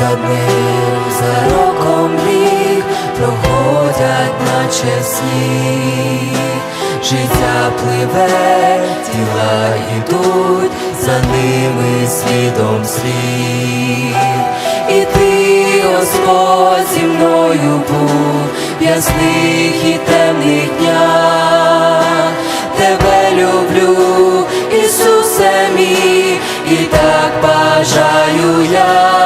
за днем, за роком рік проходять, наче сні, життя пливе, тіла йдуть, за ними слідом слід. І ти, Господь, зі мною був в ясних і темних днях, тебе люблю, Ісусе мій, і так бажаю я.